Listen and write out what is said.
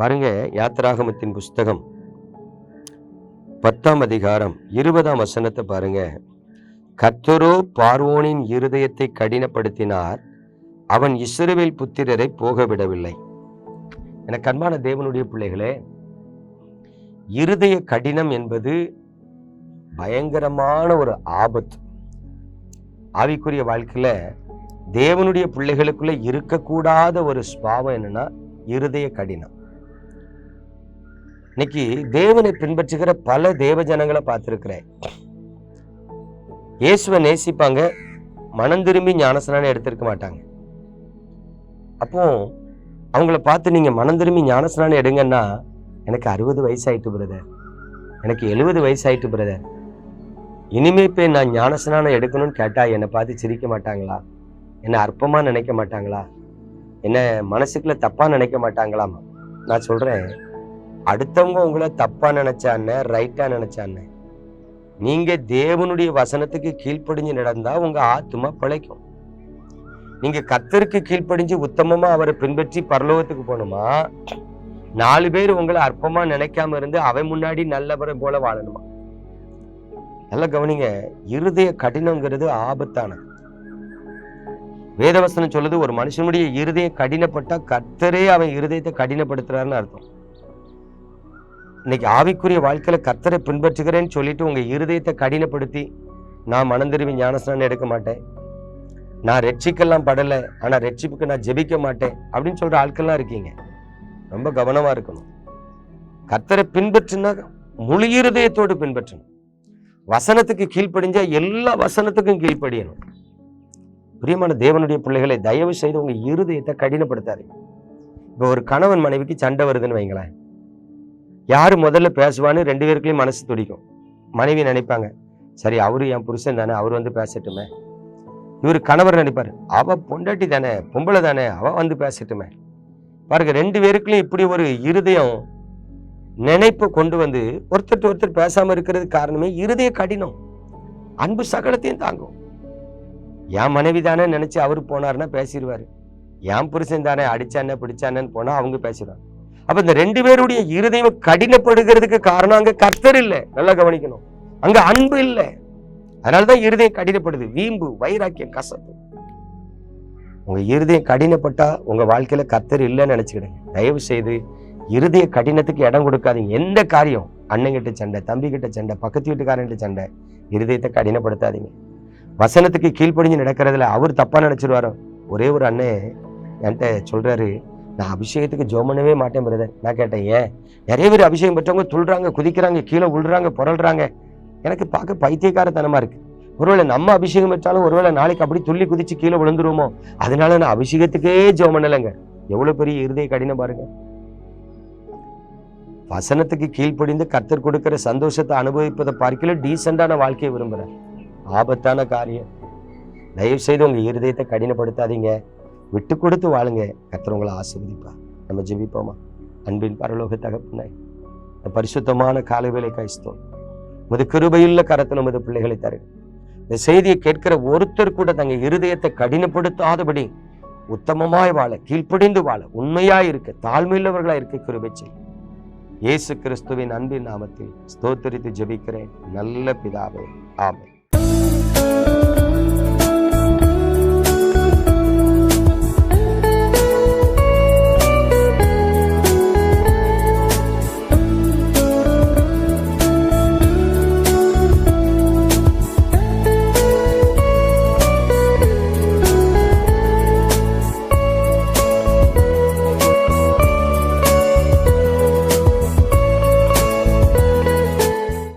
பாருங்க யாத்திராகமத்தின் புஸ்தகம். பத்தாம் அதிகாரம் இருபதாம் வசனத்தை பாருங்க. கத்தரோ பார்வோனின் இருதயத்தை கடினப்படுத்தினார். அவன் இஸ்ரவேல் புத்திரரை போக விடவில்லை எனக்கு அன்பான தேவனுடைய பிள்ளைகளே இருதய கடினம் என்பது பயங்கரமான ஒரு ஆபத்து. ஆவிக்குரிய வாழ்க்கையில் தேவனுடைய பிள்ளைகளுக்குள்ள இருக்கக்கூடாத ஒரு ஸ்பாவம் என்னன்னா இருதய கடினம். இன்னைக்கு தேவனை பின்பற்றுகிற பல தேவ ஜனங்களை பார்த்துருக்கிறேன். இயேசுவை நேசிப்பாங்க மனம் திரும்பி ஞானஸ்நானம் எடுத்திருக்க மாட்டாங்க. அப்போ அவங்கள பார்த்து நீங்கள் மனம் திரும்பி ஞானஸ்நானம் எடுங்கன்னா எனக்கு அறுபது வயசாயிட்டு பிரதர் எனக்கு எழுபது வயசாயிட்டு பிரதர் இனிமே போய் நான் ஞானஸ்நானம் எடுக்கணும்னு கேட்டால் என்னை பார்த்து சிரிக்க மாட்டாங்களா? என்னை அற்பமாக நினைக்க மாட்டாங்களா? என்ன மனசுக்குள்ள தப்பாக நினைக்க மாட்டாங்களாமா? நான் சொல்கிறேன் அடுத்தவங்க உங்களை தப்பா நினைச்சான்னு ரைட்டா நினைச்சான்னு நீங்க தேவனுடைய வசனத்துக்கு கீழ்ப்படிஞ்சு நடந்தா உங்க ஆத்துமா பிழைக்கும். நீங்க கத்தருக்கு கீழ்ப்படிஞ்சு உத்தமமா அவரை பின்பற்றி பரலோகத்துக்கு போகணுமா? நாலு பேர் உங்களை அற்பமா நினைக்காம இருந்து அவன் முன்னாடி நல்லவரை போல வாழணுமா? நல்லா கவனிங்க இருதய கடினங்கிறது ஆபத்தானது. வேதவசனம் சொல்லுது ஒரு மனுஷனுடைய இருதயம் கடினப்பட்டா கர்த்தரே அவன் இருதயத்தை கடினப்படுத்துறாருன்னு அர்த்தம். இன்னைக்கு ஆவிக்குரிய வாழ்க்கையில கர்த்தரை பின்பற்றுகிறேன்னு சொல்லிட்டு உங்கள் இருதயத்தை கடினப்படுத்தி நான் மனந்திருவி ஞானஸ்நானம் எடுக்க மாட்டேன். நான் ரெட்சிக்கெல்லாம் படலை ஆனால் ரெட்சிப்புக்கு நான் ஜெபிக்க மாட்டேன் அப்படின்னு சொல்ற ஆட்கள்லாம் இருக்கீங்க. ரொம்ப கவனமா இருக்கணும். கர்த்தரை பின்பற்றுனா முழு இருதயத்தோடு பின்பற்றணும். வசனத்துக்கு கீழ்ப்படிஞ்சா எல்லா வசனத்துக்கும் கீழ்ப்படியணும். பிரியமான தேவனுடைய பிள்ளைகளை தயவு செய்து உங்கள் இருதயத்தை கடினப்படுத்தாதீங்க. இப்போ ஒரு கணவன் மனைவிக்கு சண்டை வருதுன்னு வைங்களேன். யாரு முதல்ல பேசுவான்னு ரெண்டு பேருக்குள்ளயும் மனசு துடிக்கும். மனைவி நினைப்பாங்க சரி அவரு என் புருஷன் தானே அவர் வந்து பேசட்டுமே. இவர் கணவர் நினைப்பாரு அவ பொண்டாட்டி தானே பொம்பளை தானே அவ வந்து பேசட்டுமே. பாருங்க ரெண்டு பேருக்குலையும் இப்படி ஒரு இருதயம் நினைப்பை கொண்டு வந்து ஒருத்தர் ஒருத்தர் பேசாம இருக்கிறது காரணமே இருதய கடினம். அன்பு சகலத்தையும் தாங்கும். என் மனைவி தானே நினைச்சு அவரு போனாருன்னா பேசிடுவாரு என் புருஷன் தானே அடிச்சானே பிடிச்சானேன்னு போனா அவங்க பேசிடுவாங்க. அப்ப இந்த ரெண்டு பேருடைய இருதயம் கடினப்படுகிறதுக்கு காரணம் அங்க கர்த்தர் இல்லை. நல்லா கவனிக்கணும். அங்க அன்பு இல்லை. அதனாலதான் இருதயம் கடினப்படுது. வீம்பு வைராக்கியம் கசப்பு. உங்க இருதயம் கடினப்பட்டா உங்க வாழ்க்கையில கர்த்தர் இல்லைன்னு நினைச்சுக்கிடுங்க. தயவு செய்து இருதய கடினத்துக்கு இடம் கொடுக்காதீங்க. எந்த காரியம்? அண்ணங்கிட்ட சண்டை தம்பி கிட்ட சண்டை பக்கத்து வீட்டுக்காரன்கிட்ட சண்டை. இருதயத்தை கடினப்படுத்தாதீங்க. வசனத்துக்கு கீழ்ப்படிஞ்சு நடக்கிறதுல அவர் தப்பா நினைச்சிருவாரோ? ஒரே ஒரு அண்ணன் என்கிட்ட சொல்றாரு. நான் அபிஷேகத்துக்கு ஜோமனவே பண்ணவே மாட்டேன் பிரதர் நான் கேட்டேன் ஏன்? நிறைய பேர் அபிஷேகம் பெற்றவங்க துள்றாங்க குதிக்கிறாங்க கீழே விழுறாங்க புரள்றாங்க. எனக்கு பார்க்க பைத்தியக்காரத்தனமா இருக்கு. ஒருவேளை நம்ம அபிஷேகம் பெற்றாலும் ஒருவேளை நாளைக்கு அப்படி துள்ளி குதிச்சு கீழே விழுந்துருவோமோ? அதனால நான் அபிஷேகத்துக்கே ஜோம் பண்ணலைங்க எவ்வளவு பெரிய இருதய கடினம் பாருங்க. வசனத்துக்கு கீழ்ப்படிந்து கத்தர் கொடுக்கிற சந்தோஷத்தை அனுபவிப்பதை பார்க்கல டீசெண்டான வாழ்க்கையை விரும்புறேன் ஆபத்தான காரியம். தயவு செய்து உங்க இருதயத்தை கடினப்படுத்தாதீங்க. விட்டு கொடுத்து வாழுங்க. கத்துறவங்களை உங்களை ஆசீர்வதிப்பா நம்ம ஜெபிப்போமா? அன்பின் பரலோக தகப்பனை இந்த பரிசுத்தமான காலை வேலை கைஸ்தோம் உமது கிருபையுள்ள கரத்தில் உமது பிள்ளைகளை தரு இந்த செய்தியை கேட்கிற ஒருத்தர் கூட தங்க இருதயத்தை கடினப்படுத்தாதபடி உத்தமமாய் வாழ கீழ்ப்படிந்து வாழ உண்மையாய் இருக்க தாழ்மையுள்ளவர்களாய் இருக்க கிருபை செய் இயேசு கிறிஸ்துவின் அன்பின் நாமத்தில் ஸ்தோத்தரித்து ஜெபிக்கிறேன். நல்ல பிதாவே ஆமென்.